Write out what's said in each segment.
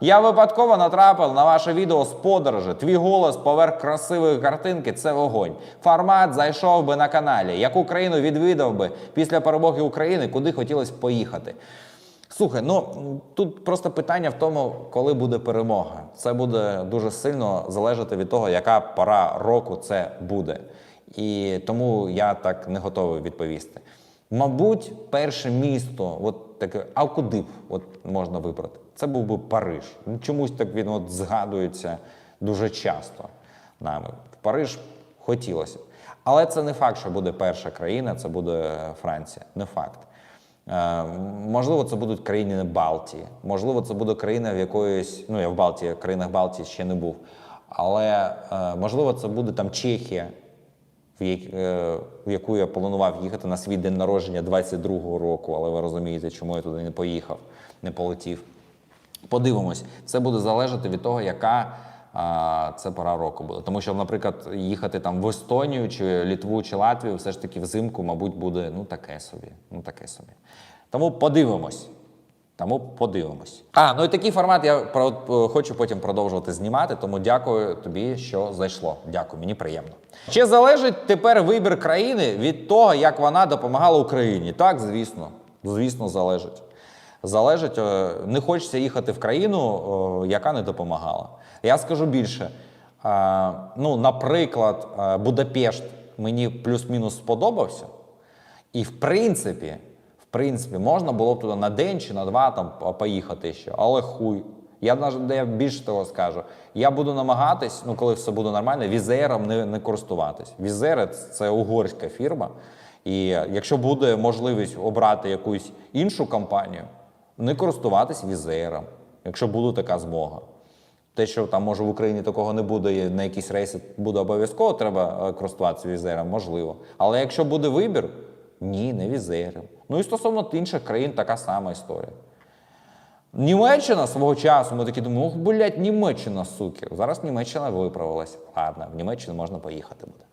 Я випадково натрапив на ваше відео з подорожі. Твій голос поверх красивої картинки це вогонь. Формат зайшов би на каналі. Яку країну відвідав би після перемоги України, куди хотілося поїхати? Слухай, ну тут просто питання в тому, коли буде перемога. Це буде дуже сильно залежати від того, яка пора року це буде. І тому я так не готовий відповісти. Мабуть, перше місто, от таке, а куди б от можна вибрати? Це був би Париж. Ну, Чомусь так він от згадується дуже часто нами. В Париж хотілося. Але це не факт, що буде перша країна, це буде Франція. Не факт. Е, Можливо, це будуть країни Балтії, можливо, це буде країна в якоїсь, ну я в Балтії, в країнах Балтії ще не був. Але е, можливо, це буде там Чехія, е, в яку я планував їхати на свій день народження 22-го року, але ви розумієте, чому я туди не поїхав, не полетів. Подивимось, це буде залежати від того, яка а, це пора року буде. Тому що, наприклад, їхати там в Естонію чи Літву чи Латвію, все ж таки взимку, мабуть, буде ну таке собі. Ну таке собі. Тому подивимось. Тому подивимось. А, ну і такий формат я е, хочу потім продовжувати знімати, тому дякую тобі, що зайшло. Дякую, мені приємно. Чи залежить тепер вибір країни від того, як вона допомагала Україні? Так, звісно. Звісно, залежить. Залежить, е, не хочеться їхати в країну, е, яка не допомагала. Я скажу більше. Ну, наприклад, Будапешт мені плюс-мінус сподобався. І в принципі, принципі, можна було б туди на день чи на два там поїхати ще, але хуй. Я я більше того скажу. Я буду намагатись, ну коли все буде нормально, візером не, не користуватись. Візери це угорська фірма. І якщо буде можливість обрати якусь іншу компанію, не користуватись візером, якщо буде така змога. Те, що там може в Україні такого не буде, на якісь рейси буде обов'язково, треба е, користуватися візером, можливо. Але якщо буде вибір, ні, не візером. Ну і стосовно інших країн така сама історія. Німеччина свого часу, ми такі думаємо, ох, блядь, Німеччина, суки. Зараз Німеччина виправилась. Ладно, в Німеччину можна поїхати буде.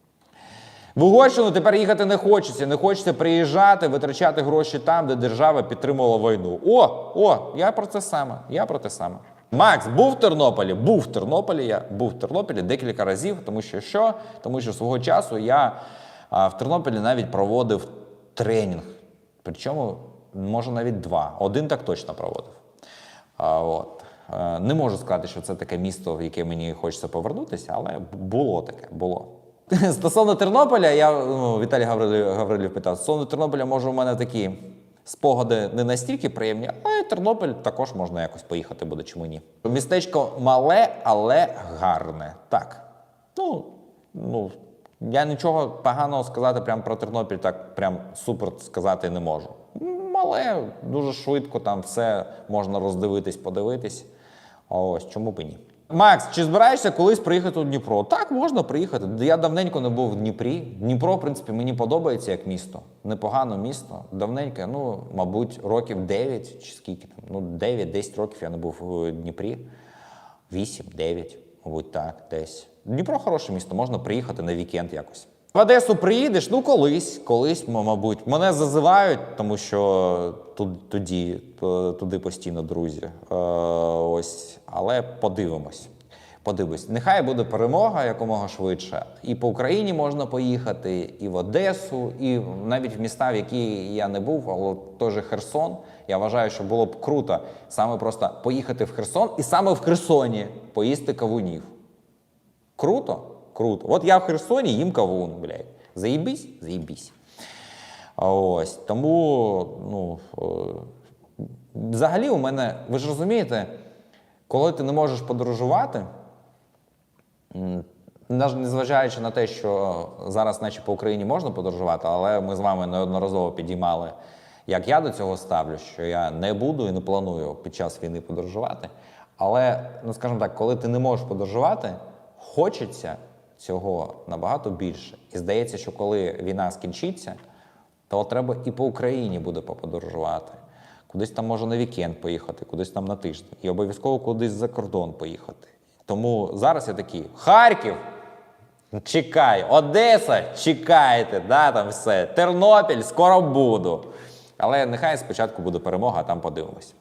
В Угорщину тепер їхати не хочеться. Не хочеться приїжджати, витрачати гроші там, де держава підтримувала війну. О, о, я про це саме. Я про те саме. Макс був в Тернополі, був в Тернополі. Я був в Тернополі декілька разів, тому що що? Тому що свого часу я а, в Тернополі навіть проводив тренінг. Причому, може, навіть два. Один так точно проводив. А, от. Е, Не можу сказати, що це таке місто, в яке мені хочеться повернутися, але було таке, було. Стосовно Тернополя, я ну, Віталій Гаврилів, Гаврилів питав, стосовно Тернополя, може, у мене такі спогади не настільки приємні, але Тернопіль також можна якось поїхати буде, чому ні. Містечко мале, але гарне. Так. Ну, ну, я нічого поганого сказати прямо про Тернопіль, так прям супер сказати не можу. Мале, дуже швидко там все можна роздивитись, подивитись. Ось чому б і ні. Макс, чи збираєшся колись приїхати у Дніпро? Так, можна приїхати. Я давненько не був в Дніпрі. Дніпро, в принципі, мені подобається як місто. Непогане місто. Давненько, ну, мабуть, років 9 чи скільки там. Ну, 9-10 років я не був у Дніпрі. 8-9, мабуть, так, десь. Дніпро хороше місто, можна приїхати на вікенд якось. В Одесу приїдеш, ну колись, колись, мабуть. Мене зазивають, тому що тут, туди постійно друзі. Е, ось, але подивимось. Подивимось. Нехай буде перемога якомога швидше. І по Україні можна поїхати, і в Одесу, і навіть в міста, в які я не був, але теж Херсон. Я вважаю, що було б круто саме просто поїхати в Херсон і саме в Херсоні поїсти кавунів. Круто? Круто. От я в Херсоні їм кавун, блядь. Заїбісь? Заїбісь. Ось. Тому, ну, е, взагалі у мене, ви ж розумієте, коли ти не можеш подорожувати, навіть незважаючи на те, що зараз, наче по Україні можна подорожувати, але ми з вами неодноразово підіймали, як я до цього ставлю, що я не буду і не планую під час війни подорожувати. Але, ну скажімо так, коли ти не можеш подорожувати, хочеться цього набагато більше. І здається, що коли війна скінчиться, то треба і по Україні буде поподорожувати. Кудись там може на вікенд поїхати, кудись там на тиждень. І обов'язково кудись за кордон поїхати. Тому зараз я такий Харків. Чекай, Одеса, чекайте, да, там все. Тернопіль, скоро буду. Але нехай спочатку буде перемога, а там подивимось.